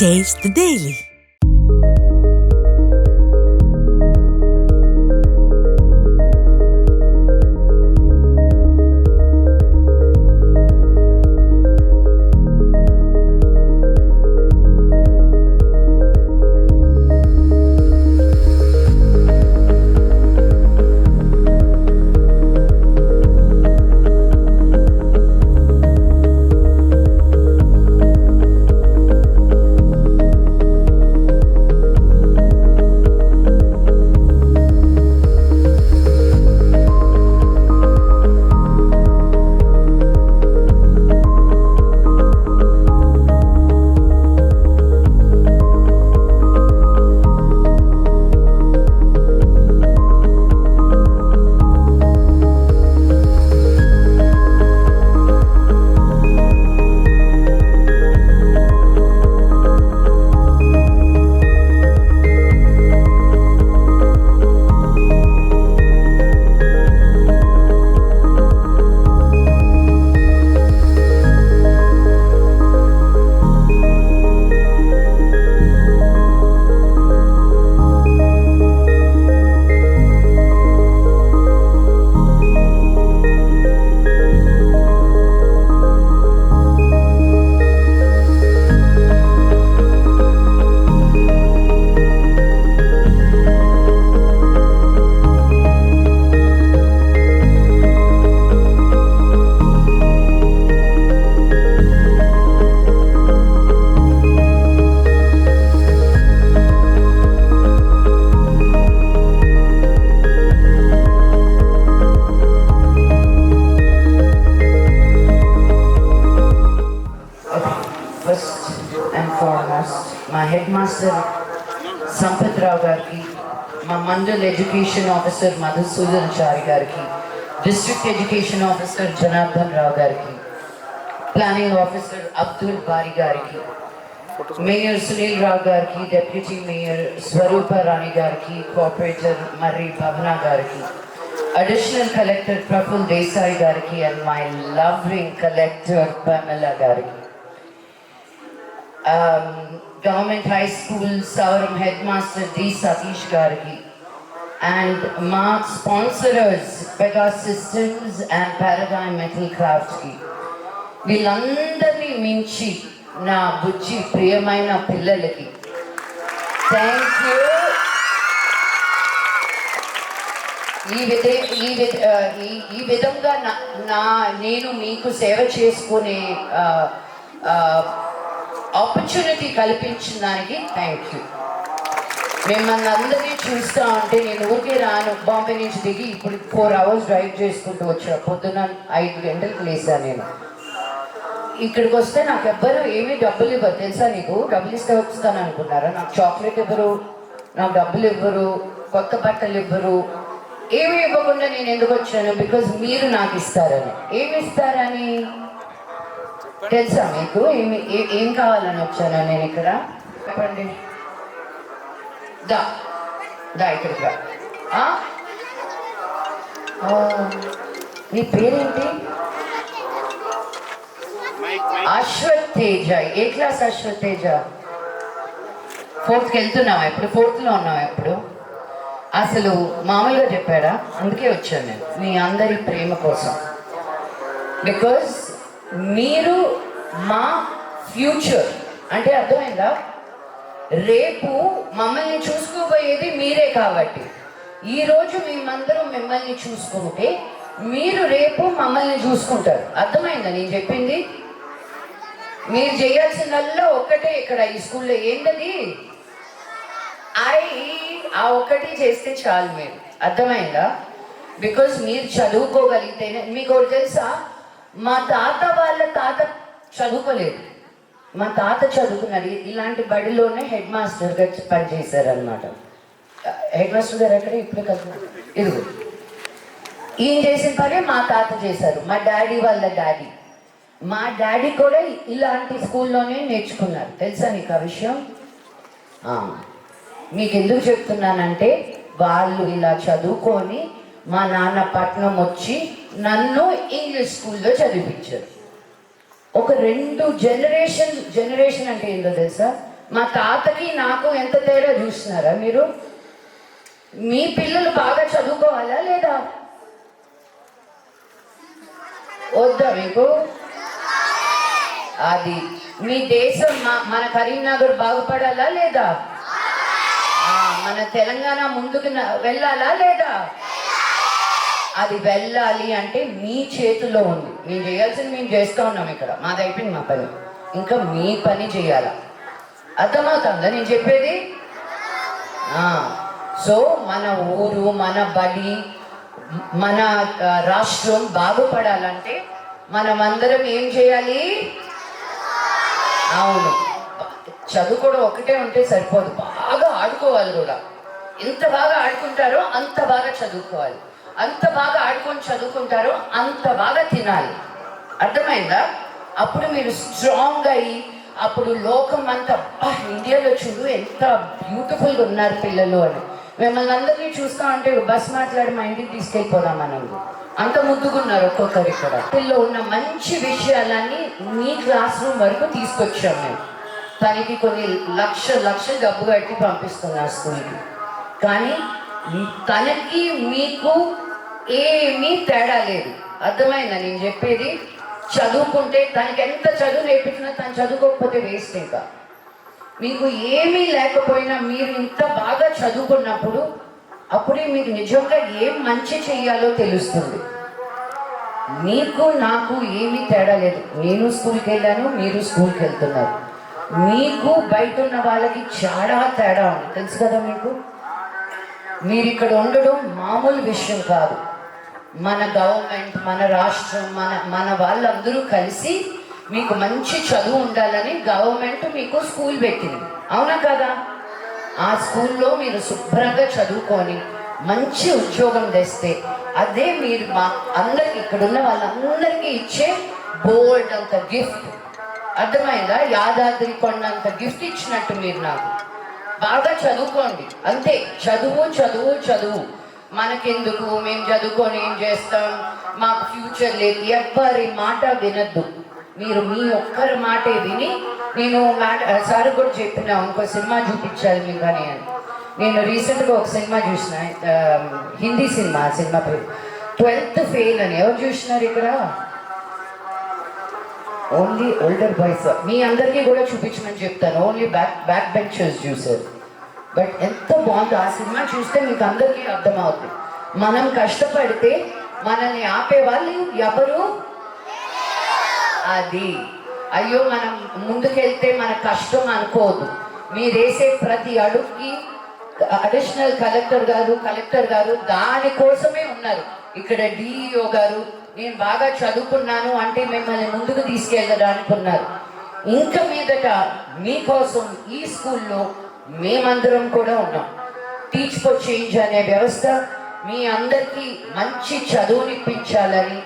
Taste the Daily. మా headmaster Sampath Rao గారికి మా మండల్ ఎడ్యుకేషన్ ఆఫీసర్ మధుసూదన్ చారి గారికి district education officer Janardhan Rao గారికి ప్లానింగ్ ఆఫీసర్ అబ్దుల్ బారి గారికి మేయర్ సునీల్ రావు గారికి డెప్యూటీ మేయర్ స్వరూప రాణి గారికి కోఆపరేటర్ మర్రి భవన గారికి అడిషనల్ కలెక్టర్ ప్రఫుల్ దేశాయ్ గారికి and my loving collector Pamela గారికి government high school సౌరం head master D Satish గారికి అండ్ మా sponsors Pega Systems and Paradigm Metal క్రాఫ్ట్కి వీళ్ళందరినీ మించి నా బుజ్జి ప్రియమైన పిల్లలకి థ్యాంక్ యూ ఈ విధే ఈ విధ ఈ ఈ విధంగా నా నా నేను మీకు సేవ చేసుకునే ఆపర్చునిటీ కల్పించిన దానికి థ్యాంక్ యూ మిమ్మల్ని అందరినీ చూస్తూ ఉంటే నేను ఊరికే రాను బాంబే నుంచి దిగి ఇప్పుడు ఫోర్ అవర్స్ డ్రైవ్ చేసుకుంటూ వచ్చా. పొద్దున ఐదు గంటలకు లేసాను నేను. ఇక్కడికి వస్తే నాకు ఎవ్వరు ఏమీ డబ్బులు ఇవ్వరు. తెలుసా నీకు? డబ్బులు ఇస్తే వస్తాను అనుకున్నారా? నాకు చాక్లెట్ ఇవ్వరు నాకు డబ్బులు ఇవ్వరు కొత్త బట్టలు ఇవ్వరు. ఏమి ఇవ్వకుండా నేను ఎందుకు వచ్చాను? బికాజ్ మీరు నాకు ఇస్తారని. ఏమి ఇస్తారని? తెలుసా మీకు? ఏమి ఏ- ఏం కావాలని వచ్చాను నేను ఇక్కడ? చెప్పండి. దా దా ఇక్కడికి రా. నీ పేరేంటి? అశ్వత్ తేజ ఏ క్లాస్ అశ్వత్ తేజ ఫోర్త్కి వెళ్తున్నావా ఇప్పుడు? ఫోర్త్లో ఉన్నావా ఇప్పుడు? అసలు మామూలుగా చెప్పాడా? అందుకే వచ్చాను నేను. మీ అందరి ప్రేమ కోసం. బికాజ్ మీరు మా ఫ్యూచర్. అంటే అర్థమైందా? రేపు మమ్మల్ని చూసుకోబోయేది మీరే కాబట్టి. ఈరోజు మేమందరం మిమ్మల్ని చూసుకుంటే మీరు రేపు మమ్మల్ని చూసుకుంటారు. అర్థమైందా నేను చెప్పింది? మీరు చేయాల్సిందల్లా ఒక్కటే ఇక్కడ ఈ స్కూల్లో ఏంటది? ఐ ఆ ఒక్కటి చేస్తే చాలు మీరు. అర్థమైందా? బికాజ్ మీరు చదువుకోగలిగితేనే మీకు తెలుసా? మా తాత వాళ్ళ తాత చదువుకోలేదు. మా తాత చదువుకున్నాడు. ఇలాంటి బడిలోనే హెడ్ మాస్టర్గా పనిచేశారనమాట హెడ్ మాస్టర్ గారు ఎక్కడ? ఇప్పుడు కదా ఇదిగో. ఈయన చేసిన పని మా తాత చేశారు. మా డాడీ వాళ్ళ డాడీ. మా డాడీ కూడా ఇలాంటి స్కూల్లోనే నేర్చుకున్నారు. తెలుసా నీకు ఆ విషయం? మీకు ఎందుకు చెప్తున్నానంటే వాళ్ళు ఇలా చదువుకొని మా నాన్న పట్నం వచ్చి నన్ను ఇంగ్లీష్ స్కూల్లో చదివించారు. ఒక రెండు జనరేషన్ జనరేషన్ అంటే ఏంటో తెలుసా? మా తాతకి నాకు ఎంత తేడా చూస్తున్నారా మీరు? మీ పిల్లలు బాగా చదువుకోవాలా లేదా? వద్దా మీకు? అది మీ దేశం మా- మన కరీంనగర్ బాగుపడాలా లేదా? మన తెలంగాణ ముందుకు వెళ్ళాలా లేదా? అది వెళ్ళాలి అంటే మీ చేతుల్లో ఉంది. మేము చేయాల్సింది మేము చేస్తూ ఉన్నాం ఇక్కడ. మాది అయిపోయింది మా పని. ఇంకా మీ పని చేయాలా. అర్థమవుతుందా నేను చెప్పేది? సో మన ఊరు మన బడి మన రాష్ట్రం బాగుపడాలంటే మనమందరం ఏం చేయాలి? అవును. చదువుకోవడం ఒకటే ఉంటే సరిపోదు. బాగా ఆడుకోవాలి కూడా. ఎంత బాగా ఆడుకుంటారో అంత బాగా చదువుకోవాలి. అంత బాగా ఆడుకొని చదువుకుంటారో అంత బాగా తినాలి. అర్థమైందా? అప్పుడు మీరు స్ట్రాంగ్ అయ్యి అప్పుడు లోకం అంతా ఇండియాలో చూడు ఎంత బ్యూటిఫుల్గా ఉన్నారు పిల్లలు అని. మిమ్మల్ని అందరినీ చూస్తా ఉంటే బస్ మాట్లాడి మా ఇంటికి తీసుకెళ్ళిపోదాం మనం అంత ముద్దుకున్నారు ఒక్కొక్కరు ఇక్కడ పిల్లలు ఉన్న మంచి విషయాలన్నీ మీ క్లాస్ రూమ్ వరకు తీసుకొచ్చాం మేము. తనకి కొన్ని లక్ష లక్ష డబ్బు కట్టి పంపిస్తున్నారు స్కూల్కి. కానీ తనకి మీకు ఏమీ తేడా లేదు. అర్థమైందా? నేను చెప్పేది చదువుకుంటే తనకి ఎంత చదువు నేర్పించినా తను చదువుకోకపోతే వేస్ట్ ఇంకా. మీకు ఏమీ లేకపోయినా మీరు ఇంత బాగా చదువుకున్నప్పుడు అప్పుడే మీకు నిజంగా ఏం మంచి చెయ్యాలో తెలుస్తుంది. మీకు నాకు ఏమీ తేడా లేదు. నేను స్కూల్కి వెళ్ళాను మీరు స్కూల్కి వెళ్తున్నారు. మీకు బయట ఉన్న వాళ్ళకి చాలా తేడా ఉంది. తెలుసు కదా మీకు? మీరు ఇక్కడ ఉండడం మామూలు విషయం కాదు. మన గవర్నమెంట్ మన రాష్ట్రం మన మన వాళ్ళందరూ కలిసి మీకు మంచి చదువు ఉండాలని గవర్నమెంట్ మీకు స్కూల్ పెట్టింది. అవునా కదా? ఆ స్కూల్లో మీరు శుభ్రంగా చదువుకొని మంచి ఉద్యోగం తెస్తే అదే మీరు మా అందరికి ఇక్కడున్న వాళ్ళందరికీ ఇచ్చే బోల్డ్ అంత గిఫ్ట్. అర్థమైందా? యాదాద్రి కొండంత గిఫ్ట్ ఇచ్చినట్టు మీరు నాకు. బాగా చదువుకోండి. అంతే. చదువు చదువు చదువు. మనకెందుకు? మేము చదువుకొని ఏం చేస్తాం? మాకు ఫ్యూచర్ లేదు. ఎవ్వరి మాట వినద్దు. మీరు మీ ఒక్కరి మాటే విని నేను మాట సార్ కూడా చెప్పిన ఇంకో సినిమా చూపించాలి మీకు అని అని. నేను రీసెంట్గా ఒక సినిమా చూసిన హిందీ సినిమా సినిమా పేరు. ట్వెల్త్ ఫెయిల్ అని. ఎవరు చూసినారు ఇక్కడ? ఓన్లీ ఓల్డర్ బాయ్స్ మీ అందరికీ కూడా చూపించమని చెప్తాను. ఓన్లీ బ్యాక్ బ్యాక్ బెంచర్స్ చూసారు బట్ ఎంత బాగుందో ఆ సినిమా చూస్తే మీకు అందరికీ అర్థమవుతుంది మనం కష్టపడితే మనల్ని ఆపే వాళ్ళు ఎవరు? అది. అయ్యో మనం ముందుకెళ్తే మన కష్టం అనుకోదు. మీరు వేసే ప్రతి అడుగుకి అడిషనల్ కలెక్టర్ గారు కలెక్టర్ గారు దానికోసమే ఉన్నారు. ఇక్కడ డిఈఓ గారు నేను బాగా చదువుకున్నాను అంటే మిమ్మల్ని ముందుకు తీసుకెళ్ళడానికి ఉన్నారు ఇంకా మీదట మీకోసం ఈ స్కూల్లో మేమందరం కూడా ఉన్నాం. టీచ్ ఫర్ చేంజ్ అనే వ్యవస్థ మీ అందరికీ మంచి చదువునిప్పించాలని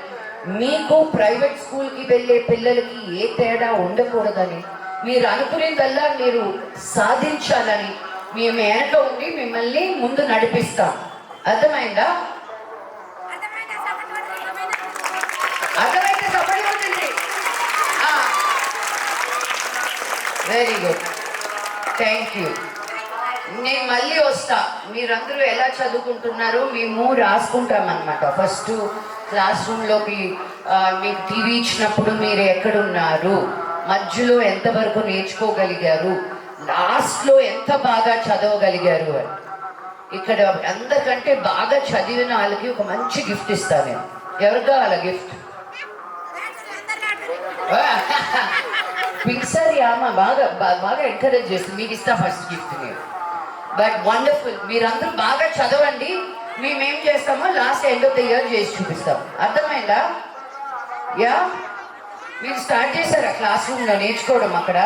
మీకు ప్రైవేట్ స్కూల్కి వెళ్ళే పిల్లలకి ఏ తేడా ఉండకూడదని మీరు అనుకునేదల్లా మీరు సాధించాలని మేము వెనక ఉండి మిమ్మల్ని ముందు నడిపిస్తాం. అర్థమైందా? అర్థమైతే తప్పని ఉంటుంది వెరీ గుడ్ థ్యాంక్ యూ నేను మళ్ళీ వస్తా. మీరందరూ ఎలా చదువుకుంటున్నారో మేము రాసుకుంటాం అనమాట ఫస్ట్ క్లాస్ రూమ్లోకి మీకు టీవీ ఇచ్చినప్పుడు మీరు ఎక్కడున్నారు? మధ్యలో ఎంతవరకు నేర్చుకోగలిగారు? లాస్ట్లో ఎంత బాగా చదవగలిగారు అని. ఇక్కడ అందరికంటే బాగా చదివిన వాళ్ళకి ఒక మంచి గిఫ్ట్ ఇస్తాను నేను. ఎవరికి కావాలా గిఫ్ట్ పిక్సర్ అమ్మ బాగా బాగా ఎంకరేజ్ చేస్తుంది. మీకు ఇస్తా ఫస్ట్ గిఫ్ట్ నేను బట్ వండర్ఫుల్ మీరందరూ బాగా చదవండి. మేమేం చేస్తామో last end of the year చేసి చూపిస్తాం. అర్థమైందా? యా? మీరు స్టార్ట్ చేశారా క్లాస్ రూమ్లో నేర్చుకోవడం అక్కడ?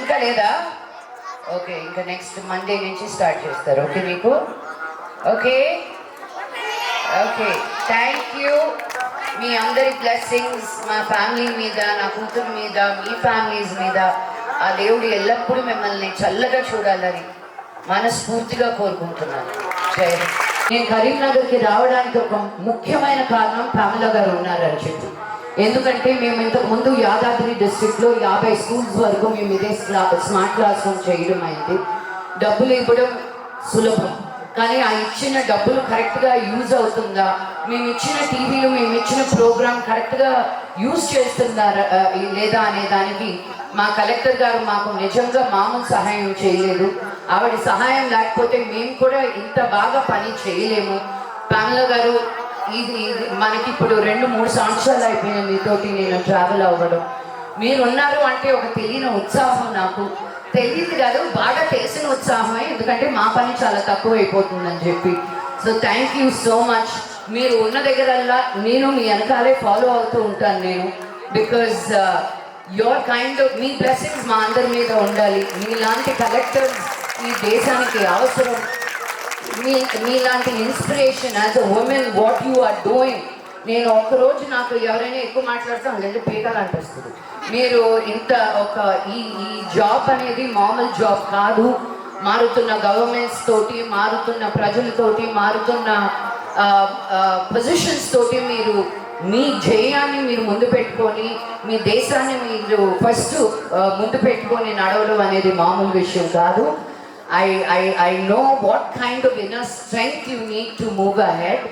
ఇంకా లేదా? ఓకే ఇంకా నెక్స్ట్ మండే నుంచి స్టార్ట్ చేస్తారు. ఓకే మీకు? ఓకే ఓకే థ్యాంక్ యూ మీ అందరి బ్లెస్సింగ్స్ మా ఫ్యామిలీ మీద నా కూతురు మీద మీ ఫ్యామిలీస్ మీద. ఆ దేవుడు ఎల్లప్పుడూ మిమ్మల్ని చల్లగా చూడాలని మనస్ఫూర్తిగా కోరుకుంటున్నాను. నేను కరీంనగర్కి రావడానికి ఒక ముఖ్యమైన కారణం ఫ్యామిలీ గారు ఉన్నారని చెప్పి. ఎందుకంటే మేము ఇంతకు ముందు యాదాద్రి డిస్ట్రిక్ట్లో యాభై స్కూల్స్ వరకు మేము ఇదే స్మార్ట్ క్లాస్ రూమ్ చేయడం అయింది. డబ్బులు ఇవ్వడం సులభం. కానీ ఆ ఇచ్చిన డబ్బులు కరెక్ట్గా యూజ్ అవుతుందా? మేము ఇచ్చిన టీవీలు మేము ఇచ్చిన ప్రోగ్రామ్ కరెక్ట్గా యూజ్ చేస్తుందా లేదా అనే దానికి మా కలెక్టర్ గారు మాకు నిజంగా మామూలు సహాయం చేయలేదు. ఆవిడ సహాయం లేకపోతే మేము కూడా ఇంత బాగా పని చేయలేము. పనుల గారు ఇది ఇది మనకి ఇప్పుడు రెండు మూడు సంవత్సరాలు అయిపోయినాయి మీతోటి నేను ట్రావెల్ అవ్వడం. మీరు ఉన్నారు అంటే ఒక తెలియని ఉత్సాహం నాకు. తెలియదు కాదు బాగా తెలిసిన ఉత్సాహమే ఎందుకంటే మా పని చాలా తక్కువ అయిపోతుందని చెప్పి. So thank you so much మీరు ఉన్న దగ్గరల్లా నేను మీ వెనకాలే ఫాలో అవుతూ ఉంటాను నేను. బికాజ్ యువర్ కైండ్ ఆఫ్ మీ బ్లెస్సింగ్స్ మా అందరి మీద ఉండాలి. మీలాంటి కలెక్టర్స్ ఈ దేశానికి అవసరం. మీ మీలాంటి inspiration as a women what you are doing నేను ఒకరోజు నాకు ఎవరైనా ఎక్కువ మాట్లాడతాను అంటే పీకాలు అనిపిస్తుంది. మీరు ఇంత ఒక ఈ ఈ జాబ్ అనేది మామూలు జాబ్ కాదు. మారుతున్న గవర్నమెంట్స్ తోటి మారుతున్న ప్రజలతోటి మారుతున్న పొజిషన్స్ తోటి మీరు మీ జయాన్ని మీరు ముందు పెట్టుకొని మీ దేశాన్ని మీరు ఫస్ట్ ముందు పెట్టుకొని నడవడం అనేది మామూలు విషయం కాదు. I I I know what kind of inner strength you need to move ahead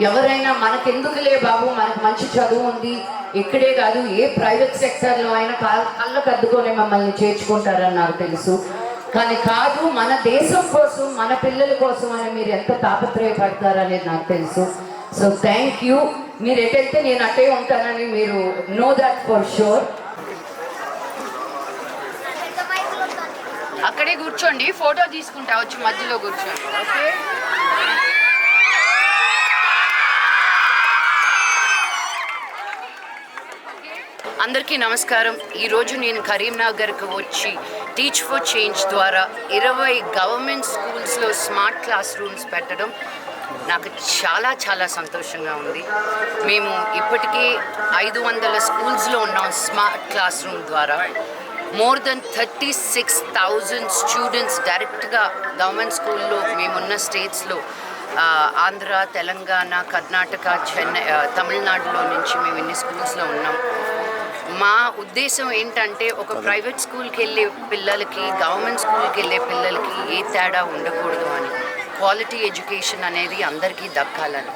ఎవరైనా మనకెందుకులే బాబు? మనకు మంచి చదువు ఉంది. ఇక్కడే కాదు ఏ ప్రైవేట్ సెక్టర్లో అయినా కా- కళ్ళకు అద్దుకొని మమ్మల్ని చేర్చుకుంటారని నాకు తెలుసు. కానీ కాదు మన దేశం కోసం మన పిల్లల కోసం అని మీరు ఎంత తాపత్రయపడతారనేది నాకు తెలుసు. సో థ్యాంక్ యూ మీరు ఎటైతే నేను అటే ఉంటానని మీరు నో దట్ ఫర్ షూర్ అక్కడే కూర్చోండి ఫోటో తీసుకుంటా వచ్చి మధ్యలో కూర్చోండి ఓకే అందరికీ నమస్కారం. ఈరోజు నేను కరీంనగర్కి వచ్చి టీచ్ ఫర్ చేంజ్ ద్వారా ఇరవై గవర్నమెంట్ స్కూల్స్లో స్మార్ట్ క్లాస్ రూమ్స్ పెట్టడం నాకు చాలా చాలా సంతోషంగా ఉంది. మేము ఇప్పటికే ఐదు వందల స్కూల్స్లో ఉన్నాం స్మార్ట్ క్లాస్ రూమ్ ద్వారా. More than thirty six thousand students డైరెక్ట్గా గవర్నమెంట్ స్కూల్లో మేమున్న స్టేట్స్లో ఆంధ్ర తెలంగాణ కర్ణాటక చెన్నై తమిళనాడులో నుంచి మేము ఇన్ని స్కూల్స్లో ఉన్నాం. మా ఉద్దేశం ఏంటంటే ఒక ప్రైవేట్ స్కూల్కి వెళ్ళే పిల్లలకి గవర్నమెంట్ స్కూల్కి వెళ్ళే పిల్లలకి ఏ తేడా ఉండకూడదు అని క్వాలిటీ ఎడ్యుకేషన్ అనేది అందరికీ దక్కాలని.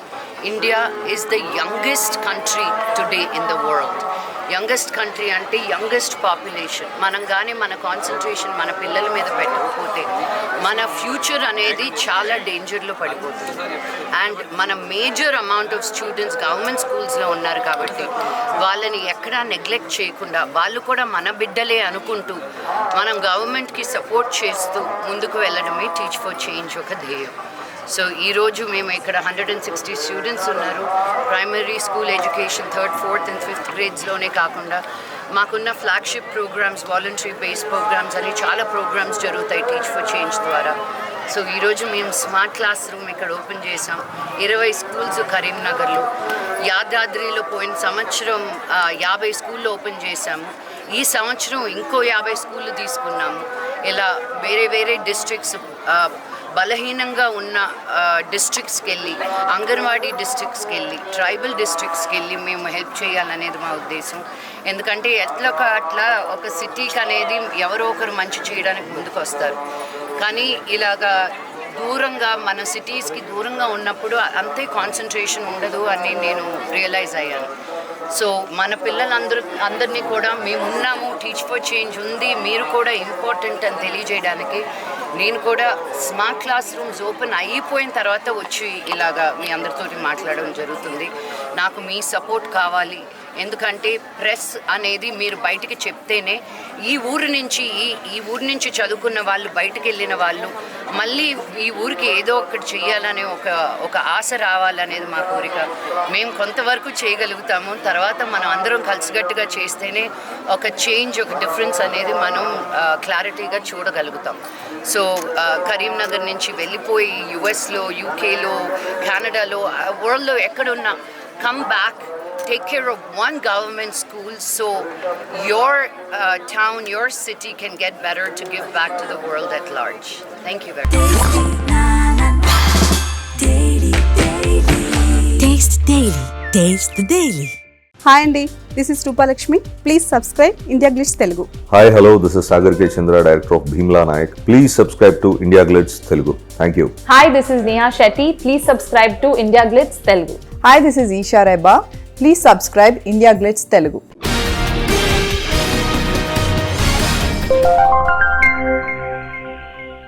India is the youngest country today in the world. Youngest country అంటే యంగెస్ట్ పాపులేషన్. మనం కానీ మన కాన్సన్ట్రేషన్ మన పిల్లల మీద పెట్టకపోతే మన ఫ్యూచర్ అనేది చాలా డేంజర్లో పడిపోతుంది. అండ్ మన major amount of students government స్కూల్స్లో ఉన్నారు కాబట్టి వాళ్ళని ఎక్కడా నెగ్లెక్ట్ చేయకుండా వాళ్ళు కూడా మన బిడ్డలే అనుకుంటూ మనం గవర్నమెంట్కి సపోర్ట్ చేస్తూ ముందుకు వెళ్ళడమే టీచ్ ఫర్ చేంజ్ ఒక ధ్యేయం. సో ఈరోజు మేము ఇక్కడ హండ్రెడ్ అండ్ సిక్స్టీ స్టూడెంట్స్ ఉన్నారు. Primary school education third fourth and fifth గ్రేడ్స్లోనే కాకుండా మాకున్న flagship programmes voluntary base programmes అని చాలా ప్రోగ్రామ్స్ జరుగుతాయి టీచ్ ఫర్ చేంజ్ ద్వారా. సో ఈరోజు మేము స్మార్ట్ క్లాస్ రూమ్ ఇక్కడ ఓపెన్ చేసాం ఇరవై స్కూల్స్ కరీంనగర్లో. యాదాద్రిలో పోయిన సంవత్సరం యాభై స్కూళ్ళు ఓపెన్ చేశాము. ఈ సంవత్సరం ఇంకో యాభై స్కూళ్ళు తీసుకున్నాము. ఇలా వేరే వేరే డిస్ట్రిక్ట్స్ బలహీనంగా ఉన్న డిస్ట్రిక్ట్స్కి వెళ్ళి అంగన్వాడీ డిస్ట్రిక్ట్స్కి వెళ్ళి ట్రైబల్ డిస్ట్రిక్ట్స్కి వెళ్ళి మేము హెల్ప్ చేయాలనేది మా ఉద్దేశం. ఎందుకంటే ఎట్లా ఒక అట్లా ఒక సిటీకి అనేది ఎవరో ఒకరు మంచి చేయడానికి ముందుకు వస్తారు కానీ ఇలాగా దూరంగా మన సిటీస్కి దూరంగా ఉన్నప్పుడు అంతే కాన్సన్ట్రేషన్ ఉండదు అని నేను రియలైజ్ అయ్యాను. సో మన పిల్లలందరూ అందరినీ కూడా మేము ఉన్నాము టీచ్ ఫర్ చేంజ్ ఉంది మీరు కూడా ఇంపార్టెంట్ అని తెలియజేయడానికి నేను కూడా స్మార్ట్ క్లాస్ రూమ్స్ ఓపెన్ అయిపోయిన తర్వాత వచ్చి ఇలాగా మీ అందరితో మాట్లాడడం జరుగుతుంది. నాకు మీ సపోర్ట్ కావాలి. ఎందుకంటే ప్రెస్ అనేది మీరు బయటికి చెప్తేనే ఈ ఊరు నుంచి ఈ ఈ ఊరు నుంచి చదువుకున్న వాళ్ళు బయటికి వెళ్ళిన వాళ్ళు మళ్ళీ ఈ ఊరికి ఏదో ఒకటి చేయాలనే ఒక ఒక ఆశ రావాలనేది మా కోరిక. మేము కొంతవరకు చేయగలుగుతాము. తర్వాత మనం అందరం కలిసికట్టుగా చేస్తేనే ఒక చేంజ్ ఒక డిఫరెన్స్ అనేది మనం క్లారిటీగా చూడగలుగుతాం. సో కరీంనగర్ నుంచి వెళ్ళిపోయి యుఎస్లో యూకేలో కెనడాలో వరల్డ్లో ఎక్కడున్నా come back take care of one government school so your uh, town, your city can get better to give back to the world at large. Thank you very much. Taste Daily. Taste the Daily. Hi అండి this is Roopalakshmi please subscribe India Glitz Telugu hi hello this is Sagar K Chandra director of Bheemla Nayak please subscribe to India Glitz Telugu thank you Hi, this is Neha Shetty. Please subscribe to India Glitz Telugu. Hi this is Esha please subscribe India Glitz Telugu